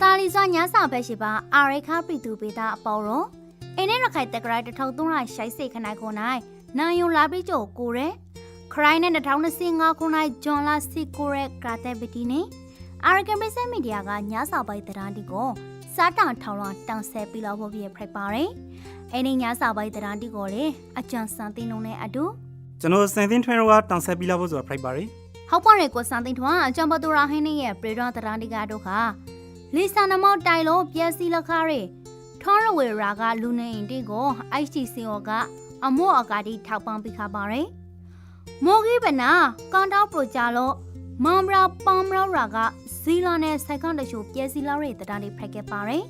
တာလီစွာညာစာဘက်ရှိပါအာရိခပရီတူပေတာအပေါ်ရောအင်းနဲ့ရခိုင်တက်ကရိုက်တထောက်သုံးရရှိုက်စိတ်ခနိုင်ကိုနိုင်နိုင်ယုံလာပြီးကြောကိုရဲခရိုင်းနဲ့2025ခုနိုင်ဂျွန်လာစီကိုရဲကရာတက်ဘီတီနေအာရကန်ပစမီဒီယာကညာစာပိုက်တရားတီကိုစားတောင်ထောင်လောင်တောင်ဆဲပြီးလောက်ဖို့ပြဖိုက်ပါတယ်အဲ့ဒီညာစာပိုက်တရားတီကိုလေအကြံစံတင်လုံးနဲ့အတူ ကျွန်တော်စင်သင်းထွန်းရောကတောင်ဆက်ပြီးလာဖို့ဆိုတာဖိုက်ပါတယ်ဟောက်ပွားရဲကိုစံတင်ထွန်းအကြံပတူရာဟင်းနေရဲ့ပရေဒရာတရားတီကတို့ခါလီဆာနမောတိုင်လို့ပြက်စီလက်ခါရဲထောရဝေရာကလူနေအိမ်တီကို ICC ရောကအမောအကာတီထောက်ပံ့ပေးခါပါရယ်မော်ဂီဘနာကန်တောက်ပရိုဂျာလို့မမ်ဘရာပမ်ရာရာကဇီလာနဲ့ဆိုင်ကွန်တချိုပြဲစီလာရဲ့တဒန်းလေးဖက်ခဲ့ပါရယ်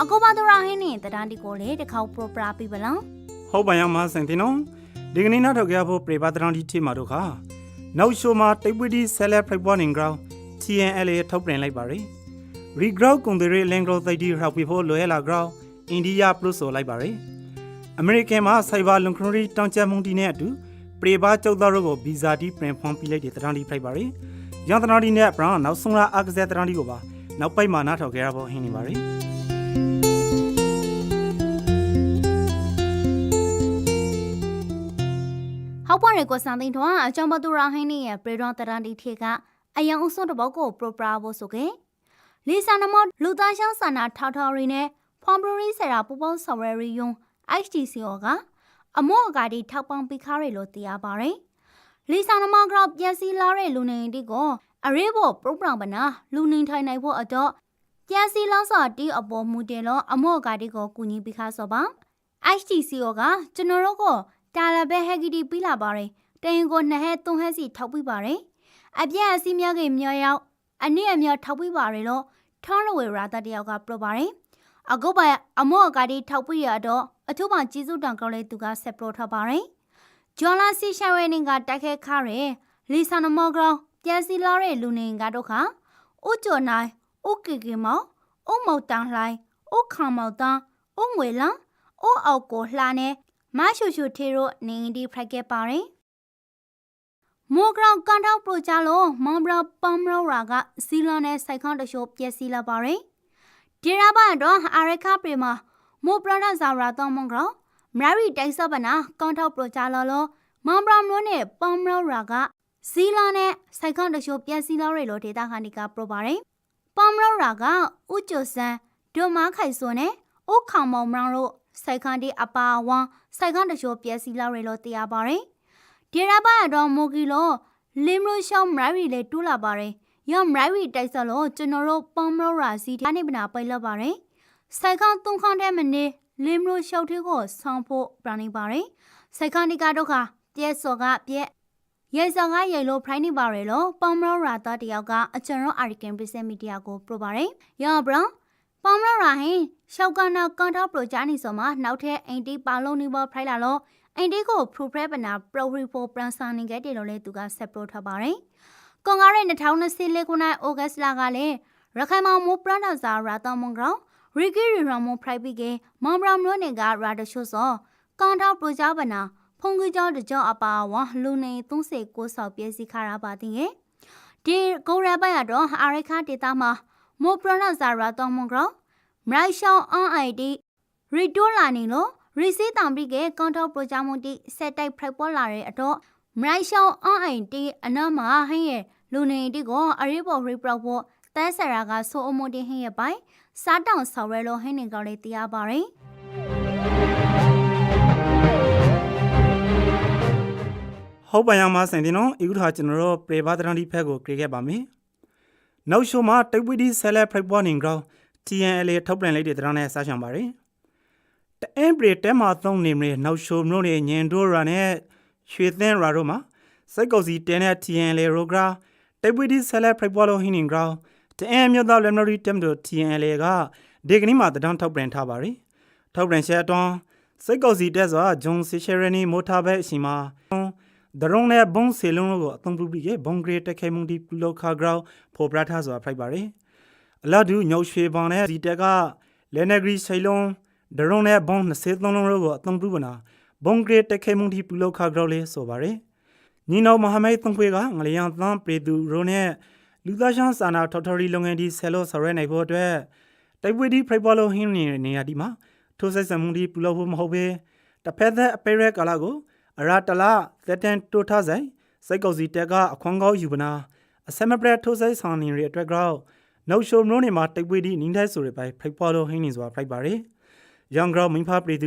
အကောပါဒရာဟင်းနဲ့တဒန်းတီကိုလေတစ်ခေါက်ပရိုပရာပြီးပလားဟုတ်ပါရမစင်သင်းနော် ဒီကနေ့နောက်ထောက်ကြဖို့ပရိပါတရန်ဒီထေမာတို့ခါနောက်ရှိုမှာတိတ်ပွေးဒီဆဲလက်ဖရိုက်ပေါ်နင်ဂရောင်း TNL ရဲ့ထုတ်ပြန်လိုက်ပါတယ်ရီဂရောက်ကွန်ဒရီလန်ဂရောသိတီဟောက်ပြီးဖို့လွယ်လာဂရောင်းအိန္ဒိယပလုဆိုလိုက်ပါတယ်အမေရိကန်မှာစိုက်ဘာလွန်ခရီတောင်ကျမှုတီနဲ့အတူပရိပါကျုပ်သားတို့ကိုဗီဇာတီပရင်ဖွန်ပြလိုက်တဲ့တရန်ဒီဖိုက်ပါတယ်ရန်တနာဒီနဲ့ဘရောင်းနောက်ဆုံးလာအကဇက်တရန်ဒီကိုပါနောက်ပိုက်မှာနားထောင်ကြရဖို့ဟင်းနေပါတယ် ပွားရဲကိုစံတင်ထွန်းအကြောင်းပတူရာဟင်းနဲ့ရဲ့ပရေဒရာတဒန်းတီထေကအယံအုံစွန်းတဘောက်ကိုပရိုပရာဖို့ဆိုကေလီဆာနမောလူသားရှောင်းဆန္ဒထောက်ထော်ရီနဲ့ဖွန်ဘရီဆရာပူပေါင်းဆော်ရရီယွန် HTC ရောကအမော့အကာဒီထောက်ပံ့ပေးခါရလို့တရားပါတယ်လီဆာနမောကရောပြန်စီလာတဲ့လူနေတီကိုအရေးပေါ်ပရိုဂရမ်ပနာလူနေထိုင်နိုင်ဖို့အတွက်ပြန်စီလောက်စောတီအပေါ်မူတယ်လို့အမော့အကာဒီကိုကူညီပေးခါစောပါ HTC ရောကကျွန်တော်တို့ကို တာလဘဲဟက်ဂီတီပြီးလာပါတယ်တရင်ကိုနှစ်ဟက်သုံးဟက်စီထောက်ပြီးပါတယ်အပြည့်အစည်းများကြီးမြောက်ရောက်အနည်းအများထောက်ပြီးပါတယ်လို့ထောင်းရဝေရာတတယောက်ကပြောပါတယ်အခုပါအမော့အကာဒီထောက်ပြီးရတော့အထူးမှကျေးဇူးတောင်ကောင်းလေးသူကဆက်ပရိုထားပါတယ်ဂျွန်လာစီရှာဝဲနင်းကတိုက်ခဲခါရဲလီဆာနမောဂရောပြန်စီလာတဲ့လူနေကတော့ခါဥကျော်နိုင်ဥကေကေမောင်ဥမောက်တန်းလှိုင်းဥခံမောက်တန်းဥငွေလန်းဥအောက်ကိုလှနဲ့ မရှူရှူထေရိုနေဒီဖရိုက်ခဲ့ပါတယ်မိုဂရောင်ကန်ထောက်ပရိုကြလို့မမ်ဘရာပမ်ရောရာကဇီလန်နဲ့စိုက်ခေါင်းတရှို့ပြက်စီလာပါတယ်ဒီရာဘတ်တော့အာရခပရီမာမိုပရဒဇာရာတောင်းမုံကြောမရီတိုက်စပနာကန်ထောက်ပရိုကြလို့လို့မမ်ဘရာမျိုးနဲ့ပမ်ရောရာကဇီလန်နဲ့စိုက်ခေါင်းတရှို့ပြက်စီလာရလို့ဒေတာခန်ဒီကပရိုပါတယ်ပမ်ရောရာကဥကျဆန်ဒိုမာခိုင်စွန်နဲ့ဥခေါမောင်မရောင်တို့ စိုက်ခန်းဒီအပါဝမ်စိုက်ခန်းတချို့ပြက်စီလာရလို့တရားပါတယ်ဒီရပါတော့မိုကီလိုလင်းလို့ရှောင်းမရီလေတူးလာပါတယ်ရောမရီတိုက်စလို့ကျွန်တော်တို့ပမ်မရောရာစီဒီနေ့မနာပိတ်လောက်ပါတယ်စိုက်ခန်းသုံးခန်းတဲ့မနေ့လင်းလို့ရှောက်သေးကိုဆောင်းဖို့ပြနေပါတယ်စိုက်ခန်းဒီကတော့ခါပြက်စော်ကပြက်ရဲစော်ကရဲလို့ဖရိုင်းနေပါရလို့ပမ်မရောရာတတယောက်ကအကျွန်တော်အာရီကန်ပရိစမီဒီယာကိုပြပါတယ်ရောဘရော ပမ်မရောရာဟင်ရှောက်ကနာကန်ထောက်ပရိုဂျာနီဆိုမှာနောက်ထပ်အိမ်တီပါလုံးနေပေါ်ဖရိုက်လာလို့အိမ်တီကိုပရိုဖရက်ပနာပရိုရီဖိုပရန်ဆာနေခဲ့တယ်လို့လည်းသူကဆက်ပရိုထားပါတယ်။ကွန်ကားရဲ့2024ခုနှစ်ဩဂတ်စ်လကလည်းရခိုင်မောင်မိုးပရန်ဒါဇာရာတောင်မွန်ကောင်ရီဂီရီရမွန်ဖရိုက်ပြီးကမောင်ဘရာမျိုးနေကရာဒရှိုစောကန်ထောက်ပရိုဂျာပနာဖုန်ကြီးကျောင်းတကြောအပါဝါလူနေ36ဆောက်ပြည့်စီခါရပါတင်ရဲ့ဒီကိုရပိုင်ရတော့အာရခါဒေတာမှာ မိုးပရန်ဒါဇာရာတောင်မွန်ကောင်မရိုက်ရှောင်းအန်အိုင်ဒီရီတိုလာနေလို့ရီစီတောင်ပြီးကကွန်ထောက်ပရိုဂျာမွန်တီဆက်တိုက်ဖရိုက်ပေါ်လာတဲ့အတော့မရိုက်ရှောင်းအန်အိုင်တီအနားမှာဟင်းရဲ့လူနေတီကိုအရေးပေါ်ရီပရော့ဖို့တဲဆရာကဆိုအမွန်တီဟင်းရဲ့ပိုင်စားတောင်ဆော်ရဲလို့ဟင်းနေကောင်းလေးတရားပါရင်ဟုတ်ပါရမစင်တင်နော်ဤခုထားကျွန်တော်တို့ပရိပါတရန်ဒီဖက်ကိုကြည့်ခဲ့ပါမယ်။ နောက်ရှိုမှာတိတ်ပွေးဒီဆဲလက်ဖရိုက်ပေါ်နင်ဂရောင်း TNL ထုတ်ပြန်လိုက်တဲ့တရန်နဲ့စားချင်ပါတယ်။တအင်ပရီတဲမှာသုံးနေမလို့နောက်ရှိုမျိုးနဲ့ညင်ဒိုရာနဲ့ရွှေသင်းရာတို့မှာစိတ်ကောက်စီတဲနဲ့ TNL ရိုဂရာတိတ်ပွေးဒီဆဲလက်ဖရိုက်ပေါ်လို့ဟင်းနင်ဂရောင်းတအင်မြို့သားလက်မရီတမ်တို့ TNL ကဒီကနေ့မှာတရန်ထုတ်ပြန်ထားပါတယ်။ထုတ်ပြန်ချက်အတွန်းစိတ်ကောက်စီတဲဆိုဂျွန်စီရှယ်ရနီမိုတာဘဲအရှိမှာ ဒရုံနဲ့ဘုံဆေလုံးတို့ကိုအသုံးပြုပြီးဘုံဂရေတက်ခဲမှုဒီပူလောခါဂရောင်းဖော်ပြထားစွာဖိုက်ပါတယ်အလာဒူညောရွှေပေါင်နဲ့ဒီတက်ကလဲနဂရီဆေလုံးဒရုံနဲ့ဘုံ23လုံးတို့ကိုအသုံးပြုပနာဘုံဂရေတက်ခဲမှုဒီပူလောခါဂရောင်းလေးဆိုပါတယ်ညညီနောင်မဟာမိတ်သုံးခွေကငလျံသန်းပရိသူရိုနဲ့လူသားရှောင်းစာနာထော်ထော်ရီလုပ်ငန်းဒီဆယ်လို့ဆော်ရဲနိုင်ဖို့အတွက်တိုက်ပွဲဒီဖရိုက်ပေါ်လိုဟင်းနေနေရဒီမှာထိုးဆက်ဆံမှုဒီပူလို့ဖို့မဟုတ်ပဲတစ်ဖက်သက်အပေရဲကာလာကို အရာတလာသက်တန်တိုထားဆိုင်စိတ်ကောက်စီတက်ကအခွန်ကောက်ယူပနာအစမပရက်ထိုးဆက်ဆောင်နေရတဲ့အတွက်ကြောင့်နောက်ရှုံမလို့နေမှာတိုက်ပွဲဒီနင်းတဲ့ဆိုရပိုင်ဖရိုက်ပေါ်လိုဟင်းနေစွာဖိုက်ပါရယ် Young Ground မင်းဖာပရိသူ